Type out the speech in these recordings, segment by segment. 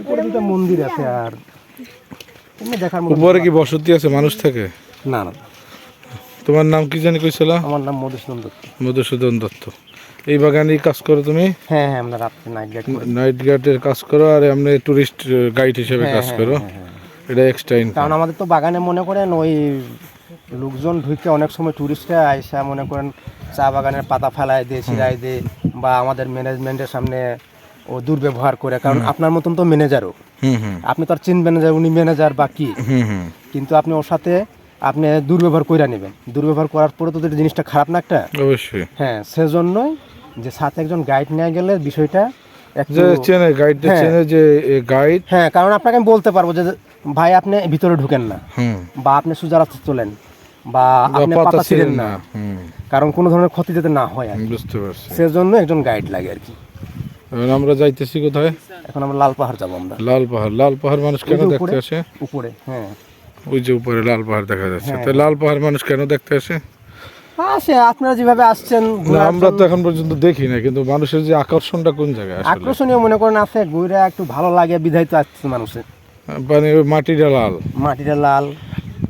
উপরে দুটো মন্দির আছে আর? দেখার উপরে কি বসতি আছে মানুষ থাকে? না না। তোমার নাম কি জানি কইছিল? আমার নাম মধুসূদন দত্ত। মধুসূদন দত্ত। এই বাগানেই কাজ করো তুমি? হ্যাঁ হ্যাঁ আমরা রাত্রে নাইট গাইড নাইট গার্ডের কাজ করো আর এমনি টুরিস্ট গাইড হিসেবে হ্যাঁ, কাজ হ্যাঁ, করো। হ্যাঁ। এটা এক্সট্রা ইনকাম কারণ আমাদের তো বাগানে মনে করেন ওই লোকজন ঢুকে অনেক সময় টুরিস্টরা আইসা মনে করেন চা বাগানের পাতা ফেলায় দিয়ে ছিড়াই দিয়ে বা আমাদের ম্যানেজমেন্টের সামনে ও দুর্ব্যবহার করে কারণ আপনার মতন তো ম্যানেজারও আপনি তো আর চিনবেন না যে উনি ম্যানেজার বা কি। কিন্তু আপনি ওর সাথে আপনি দুর্ব্যবহার করে নেবেন। দুর্ব্যবহার করার পরে তো জিনিসটা খারাপ না একটা? অবশ্যই। হ্যাঁ সেজন্যই যে সাথে একজন গাইড নিয়ে গেলে বিষয়টা যে চেনে গাইডটা হ্যাঁ। চেনে যে গাইড হ্যাঁ কারণ আপনাকে আমি বলতে পারব যে ভাই আপনি ভিতরে ঢুকেন না। হুম। বা আপনি সোজা রাস্তা চলেন। বা আপনি পাতা ছিলেন না। কারণ কোনো ধরনের ক্ষতি যাতে না হয় আর বুঝতে পারছি। সেজন্য একজন গাইড লাগে আর কি। এখন আমরা যাইতেছি কোথায়? এখন আমরা লাল পাহাড় যাব আমরা। লাল পাহাড়। লাল পাহাড় মানুষ কেন দেখতে? আসে? উপরে হ্যাঁ। ওই যে উপরে লাল পাহাড় দেখা যাচ্ছে। হ্যাঁ। তো লাল পাহাড় মানুষ কেন দেখতে আসে? আসে আপনারা যেভাবে আসছেন আমরা তো এখন পর্যন্ত দেখি না কিন্তু মানুষের যে আকর্ষণটা কোন জায়গায় আকর্ষণীয় মনে করেন আছে ঘুরে একটু ভালো লাগে বিধায়িত আসছে মানুষের। মানে মাটিটা লাল। মাটিটা লাল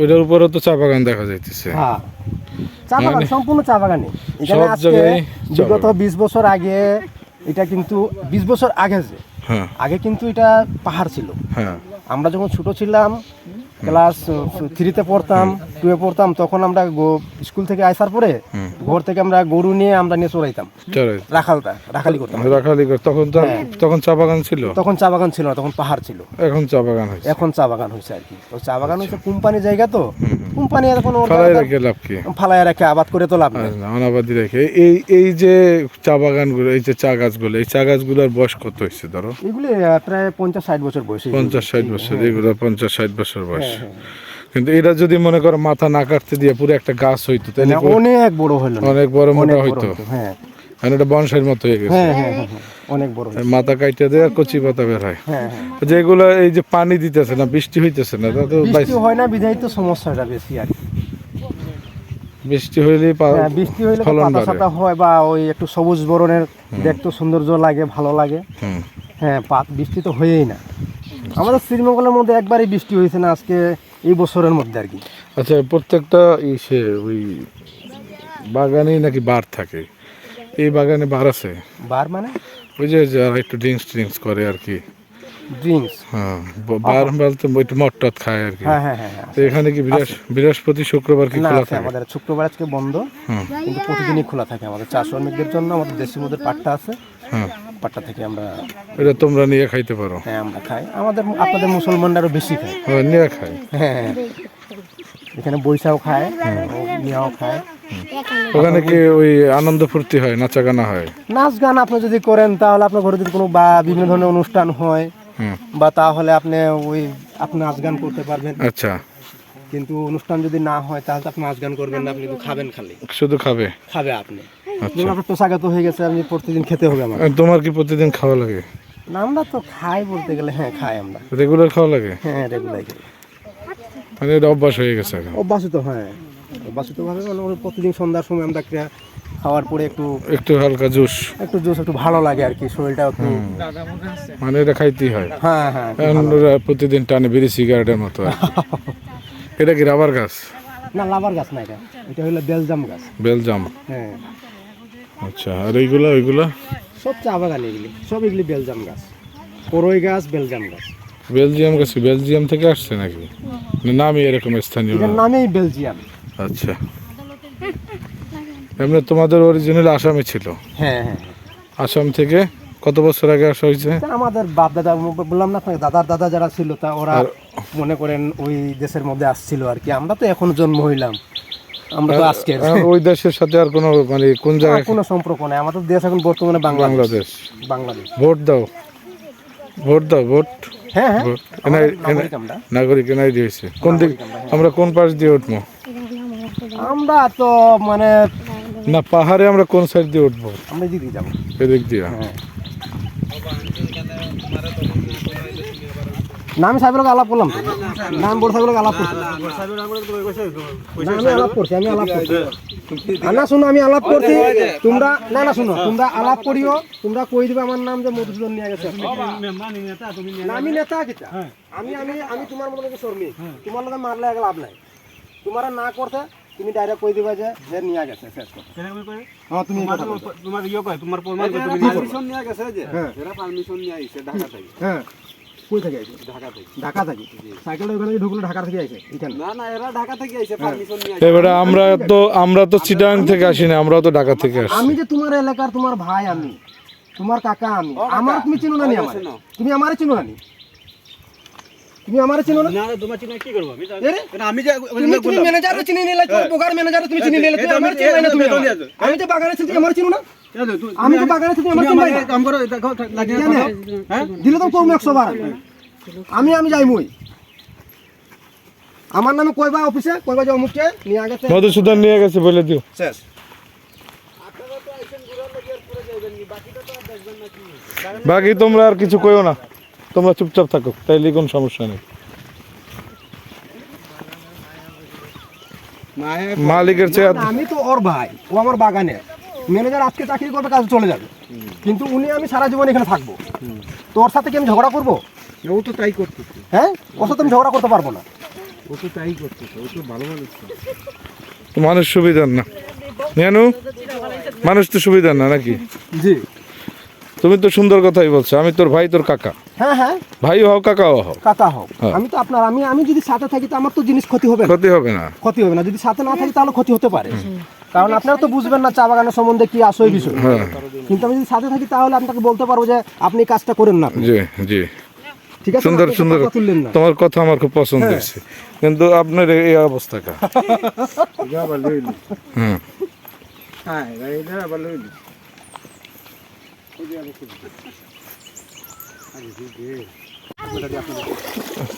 ওইটার উপরে তো চা বাগান দেখা যাইতেছে। হ্যাঁ। চা বাগান মানে- সম্পূর্ণ চা বাগানে এখানে আজকে বিগত বিশ বছর আগে এটা কিন্তু বিশ বছর আগে যে হ্যাঁ। আগে কিন্তু এটা পাহাড় ছিল। হ্যাঁ। আমরা যখন ছোট ছিলাম ক্লাস থ্রিতে পড়তাম টুয়ে পড়তাম তখন আমরা স্কুল থেকে আসার পরে। ঘর থেকে আমরা গরু নিয়ে আমরা নিয়ে চড়াইতাম। রাখালটা রাখালি করতাম। রাখালি তখন হ্যাঁ। তখন চা বাগান ছিল? তখন চা বাগান ছিল না তখন পাহাড় ছিল। এখন চা বাগান হয়েছে। এখন চা বাগান হয়েছে আর কি। তো চা বাগান হয়েছে কোম্পানি জায়গা তো। কোম্পানি এখন ফালাই রেখে লাভ কি? ফালায় রাখে আবাদ করে তো লাভ নেই। অনাবাদি রেখে। এই এই যে চা বাগানগুলো এই যে চা গাছগুলো এই চা গাছগুলোর বয়স কত হয়েছে ধরো? এগুলি প্রায় পঞ্চাশ ষাট বছর বয়স পঞ্চাশ ষাট বছর এগুলো পঞ্চাশ ষাট বছর বয়স। কিন্তু এটা যদি মনে করো মাথা না কাটতে দিয়ে পুরো একটা গাছ হইতো তাহলে অনেক বড় হলো অনেক বড় মোটা হইতো। হ্যাঁ। কারণ এটা বনসাইয়ের মতো হয়ে গেছে। হ্যাঁ হ্যাঁ হ্যাঁ অনেক বড় মাথা কাইটে দেয় আর কচি পাতা বের হয়। যেগুলো এই যে পানি দিতেছে না বৃষ্টি হইতেছে না তা তো বৃষ্টি হয় না বিধায় তো সমস্যাটা বেশি আর বৃষ্টি হ্যাঁ, বৃষ্টি হইলে পাতা সাতা হয় বা ওই একটু সবুজ বরণের দেখতে সৌন্দর্য লাগে ভালো লাগে। হ্যাঁ পাত বৃষ্টি তো হয়েই না। আমাদের শ্রীমঙ্গলের মধ্যে একবারই বৃষ্টি হয়েছে না আজকে এই বছরের মধ্যে আর কি। আচ্ছা প্রত্যেকটা ইসে ওই বাগানেই নাকি বার থাকে। এই বাগানে বার আছে? বার মানে? ওই যে যারা একটু ড্রিঙ্কস ট্রিঙ্কস করে আর কি। ড্রিঙ্কস? হ্যাঁ বার বলতে একটু মদ টদ খায় আর কি। হ্যাঁ হ্যাঁ হ্যাঁ হ্যাঁ। তো এখানে কি বৃহস্প- বৃহস্পতি শুক্রবার কি খোলা থাকে? আমাদের শুক্রবার আজকে বন্ধ। হুম কিন্তু প্রতিদিনই খোলা থাকে আমাদের। চা শ্রমিকদের জন্য আমাদের দেশের মধ্যে পাট্টা আছে। হ্যাঁ। পাট্টা থেকে আমরা এটা তোমরা নিয়ে খাইতে পারো। হ্যাঁ আমরা খাই। আমাদের আপনাদের মুসলমানরা আরও বেশি খায়। হ্যাঁ, নিয়ে খায়। হ্যাঁ। হ্যাঁ। এখানে বৈশাও খায় ও মিয়াও খায়। ওখানে কি ওই আনন্দ ফুর্তি হয় নাচা গানা হয়? নাচ গান আপনি যদি করেন তাহলে আপনার ঘরে যদি কোনো বা বিভিন্ন ধরনের অনুষ্ঠান হয় বা তাহলে আপনি ওই আপনি নাচ গান করতে পারবেন। আচ্ছা। কিন্তু অনুষ্ঠান যদি না হয় তাহলে তো আপনি নাচ গান করবেন না আপনি তো খাবেন খালি। শুধু খাবে? খাবে আপনি। আচ্ছা। আপনার পেশাগত হয়ে গেছে আপনি প্রতিদিন খেতে হবে আমার আর তোমার কি প্রতিদিন খাওয়া লাগে? না আমরা তো খাই বলতে গেলে হ্যাঁ খাই আমরা। রেগুলার খাওয়া লাগে? হ্যাঁ রেগুলার মানে এটা অভ্যাস হয়ে গেছে এখন? তো হ্যাঁ। অভ্যাসিত ভাবে মানে প্রতিদিন সন্ধ্যার সময় আমরা একটা খাওয়ার পরে একটু একটু হালকা জুস? একটু জুস একটু ভালো লাগে আর কি শরীরটা একটু মানে এটা খাইতেই হয়। হ্যাঁ হ্যাঁ প্রতিদিন টানে বিড়ি সিগারেটের মতো। এটা কি রাবার গাছ? না লাভার গাছ না এটা। এটা হলো বেলজাম গাছ। বেলজাম। হ্যাঁ। আচ্ছা আর এইগুলা ওইগুলা? সব চা বাগান এগুলি। সব এগুলি বেলজাম গাছ। করই গাছ বেলজাম গাছ। বেলজিয়াম গাছ বেলজিয়াম থেকে আসছে নাকি? নামই এরকম স্থানীয়। নামেই বেলজিয়াম। আচ্ছা। এমনি তোমাদের অরিজিনাল আসামে ছিল? হ্যাঁ হ্যাঁ। আসাম থেকে? কত বছর আগে আসা হয়েছে? আমাদের বাপ দাদা বললাম না আপনাকে দাদার দাদা যারা ছিল তা ওরা মনে করেন ওই দেশের মধ্যে আসছিল আর কি। আমরা তো এখন জন্ম হইলাম। আমরা তো আজকে ওই দেশের সাথে আর কোনো মানে কোন জায়গায় কোনো সম্পর্ক নাই। আমাদের দেশ এখন বর্তমানে বাংলাদেশ। বাংলাদেশ। ভোট দাও। ভোট দাও ভোট। হ্যাঁ হ্যাঁ। নাগরিক আমরা। নাগরিক এনআই দিয়েছে কোন দিক আমরা কোন পাশ দিয়ে উঠবো? আমরা তো মানে না পাহাড়ে আমরা কোন সাইড দিয়ে উঠবো? আমরা দিদি যাব। এদিক দিয়ে। হ্যাঁ। না আমি সাহেবের আলাপ করলাম না আমি বড় সাহেবের আলাপ করছি। আমি আলাপ করছি আমি আলাপ করছি। না শোনো আমি আলাপ করছি। তোমরা না না শোনো তোমরা আলাপ করিও। তোমরা কই দিবে আমার নাম যে মধুসূদন নিয়ে গেছে? আমি নেতা কিতা? আমি আমি আমি তোমার মতো শর্মী তোমার লোকে মারলে এক লাভ নাই। তোমার না করতে তুমি ডাইরেক্ট কই দিবা যে যে নিয়ে গেছে শেষ কথা। হ্যাঁ তুমি কথা তোমার ইয়ে কয়? তোমার প্রমাণ তুমি পারমিশন নিয়ে গেছে যে হ্যাঁ। এরা পারমিশন নিয়ে আইছে ঢাকা থেকে। হ্যাঁ। কই থেকে আইছে। ঢাকা থেকে। ঢাকা থেকে? সাইকেলটা ওখানে ঢুকলো ঢাকা থেকে আইছে এখানে? না না এরা ঢাকা থেকে আইছে হ্যাঁ। পারমিশন নিয়ে এবারে আমরা তো আমরা তো চিটাং থেকে আসি না আমরা তো ঢাকা থেকে আসি আমি যে তোমার এলাকার তোমার ভাই আমি তোমার কাকা আমি আমার তুমি চিনো না নি আমার। তুমি আমারে চিনো না নি? তুমি আমারে চিনো না? না তোমার চিনা কি করব? আমি আমি যে তুমি তুমি ম্যানেজারও চিনি নিলে তোর বোকার ম্যানেজারও তুমি চিনি নিলে তুমি আমার চিনো না তুমি আমি তো বাগানে ছিলাম আমার চিনো না? আমি তো বাগানে ছিলাম আমার চিনো না। কাম করো দেখো লাগিয়ে হ্যাঁ? দিলে তো কম একশো বার। আমি আমি যাই মই আমার নামে কইবা অফিসে কইবা যে অমুককে নিয়ে গেছে। মধুসূদন নিয়ে গেছে বলে দিও। শেষ। বাকি তোমরা আর কিছু কইও না। তোমরা চুপচাপ থাকো তাইলে কোনো সমস্যা নেই। মালিকের চেয়ে আমি তো ওর ভাই ও আমার বাগানে। ম্যানেজার আজকে চাকরি করবে কাজ চলে যাবে। কিন্তু উনি আমি সারা জীবন এখানে থাকব। তো ওর সাথে কি আমি ঝগড়া করব? ও তো তাই করতেছে। হ্যাঁ? ওর সাথে আমি ঝগড়া করতে পারব না। ও তো তাই করতেছে ও তো ভালো মানুষ তো। মানুষ সুবিধার না। জানু মানুষ তো সুবিধার না নাকি? জি। তুমি তো সুন্দর কথাই বলছো আমি তোর ভাই তোর কাকা। হ্যাঁ হ্যাঁ। ভাই হও কাকাও হও। কাকা হোক হ্যাঁ। আমি তো আপনার আমি আমি যদি সাথে থাকি তো আমার তো জিনিস ক্ষতি হবে না। ক্ষতি হবে না। ক্ষতি হবে না। যদি সাথে না থাকি তাহলে ক্ষতি হতে পারে। কারণ আপনারা তো বুঝবেন না চা বাগানের সম্বন্ধে কি আসল বিষয়। হ্যাঁ। কিন্তু আমি যদি সাথে থাকি তাহলে আপনাকে বলতে পারব যে আপনি এই কাজটা করেন না। জি জি। ঠিক আছে? সুন্দর সুন্দর কথা তোমার কথা আমার খুব পছন্দ হয়েছে। কিন্তু আপনার এই অবস্থা কা? হুম। হ্যাঁ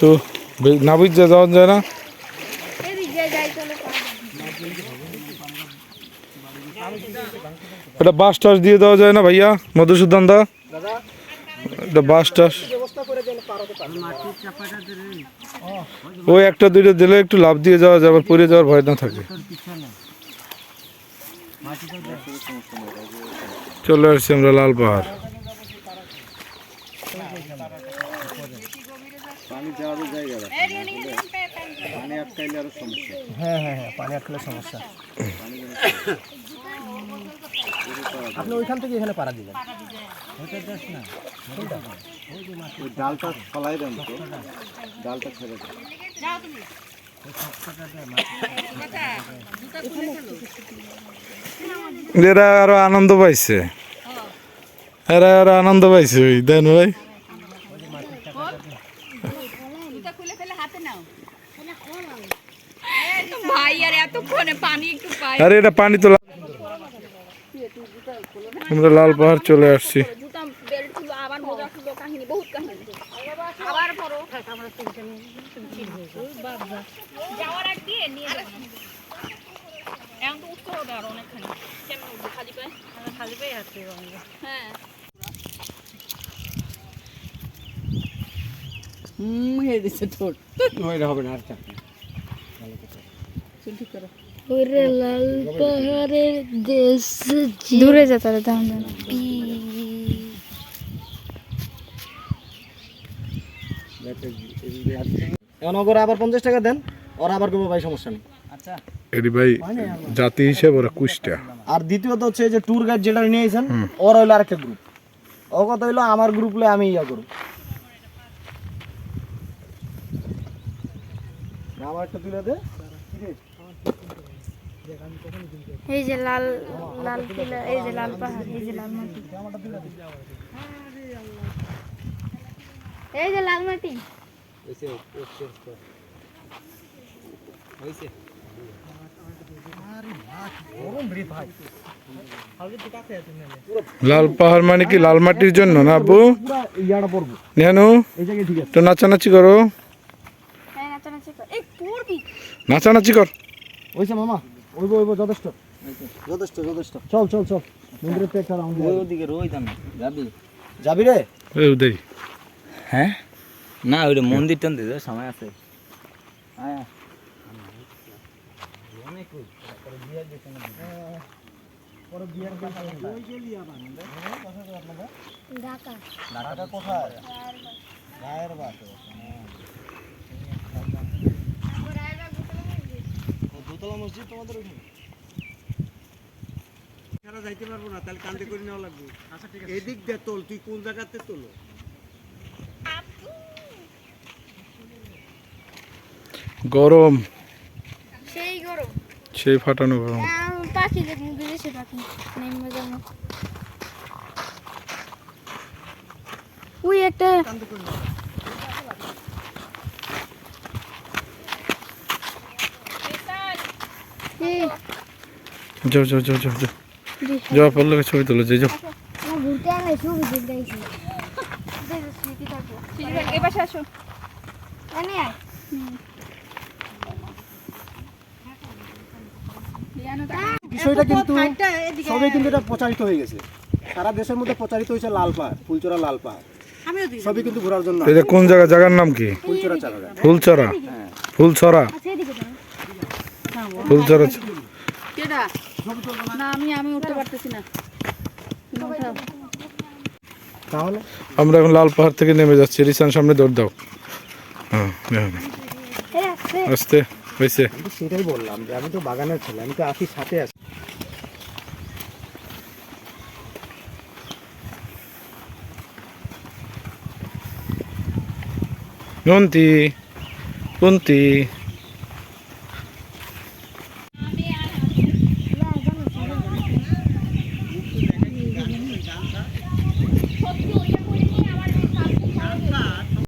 তো না বুঝতে যাওয়া যায় না? এটা বাস টাস দিয়ে দেওয়া যায় না ভাইয়া, মধুসূদন দা? বাস টাস। ওই একটা দুইটা দিলে একটু দিয়ে যাওয়া যায় পড়ে যাওয়ার ভয় না থাকে। চলে আসছি আমরা লাল পাহাড়। হ্যাঁ হ্যাঁ হ্যাঁ পানি আটকালে সমস্যা। আপনি ওইখান থেকে এখানে পাড়া দিবেন ডালটা ফলাই দেন তো। ডালটা ছেড়ে দেন। এরা আরও আনন্দ পাইছে। এরা আরও আনন্দ পাইছে ওই, দেন ভাই। আর এটা পানি তো আমরা লাল পাহাড় চলে আসছি। জুতা বেল্ট ছিল আবার মোজা ছিল কাহিনী বহুত কাহিনী আবার পরো যাওয়ার আগ দিয়ে নিয়ে এখন তো উঠতে হবে আর অনেকখানি। কেমন উঠবো খালি পায়ে? খালি পায়ে হাঁটতে হ্যাঁ। ওইটা হবে না আর চাকরি ওরে লাল পাহাড়ের দেশ দূরে যা তাহলে দাম এখন ওরা আবার পঞ্চাশ টাকা দেন ওরা আবার করব ভাই সমস্যা নেই। এটি ভাই জাতি হিসেবে ওরা কুষ্টা। আর দ্বিতীয়ত হচ্ছে যে ট্যুর গাইড যেটা নিয়েছেন ওর হইল আরেকটা গ্রুপ ও কথা হইল আমার গ্রুপ আমি ইয়া করব। আমার একটা তুলে দে। এই যে লাল লাল কিলা এই যে লাল পাহাড় এই যে লাল মাটি। এই যে লাল মাটি। লাল পাহাড় মানে কি লাল মাটির জন্য না ঠিক আছে। তো নাচানাচি করো। হ্যাঁ নাচানাচি কর। কর। ওইছে মামা ওইবো ওইবো যথেষ্ট। যথেষ্ট যথেষ্ট। চল চল চল। মন্দিরের তো একটা রাউন্ড ওদিকে রইতাম যাবি? যাবি রে? উদয় হ্যাঁ? না ওইটা মন্দির টন্দির সময় আছে। দোতলা মসজিদ তোমাদের ওখানে? যাইতে পারব না তাহলে কান্দে করে নেওয়া লাগবে। আচ্ছা ঠিক আছে। এদিক দে তোল তুই কোন জায়গাতে তোলো? গরম। সেই গরম। সেই ফাটানো গরম। পাখি বিদেশি পাখি। নেমে যাব ওই একটা। যাও যাও যাও যাও যাও। যাও পড়লে ছবি তোলো যে যাও। ঘুরতে ছবি তুলতে পাশে আসো। আয়। বিষয়টা কিন্তু সবই কিন্তু এটা প্রচারিত হয়ে গেছে। সারা দেশের মধ্যে প্রচারিত হয়েছে লাল পাহাড় ফুলচরা লাল পাহাড়। সবই কিন্তু ঘোরার জন্য এটা কোন জায়গা? জায়গার নাম কি? ফুলচরা চা বাগান ফুলচরা। আচ্ছা ফুলচরা না আমি আমি উঠতে পারতেছি না। তাহলে? আমরা এখন লাল পাহাড় থেকে নেমে যাচ্ছি। রিসান সামনে দৌড় দাও। হ্যাঁ হ্যাঁ। আস্তে। হয়েছে। সেটাই বললাম যে আমি তো বাগানের ছেলে আমি তো আসি সাথে আছি। নন্তি কুন্তি।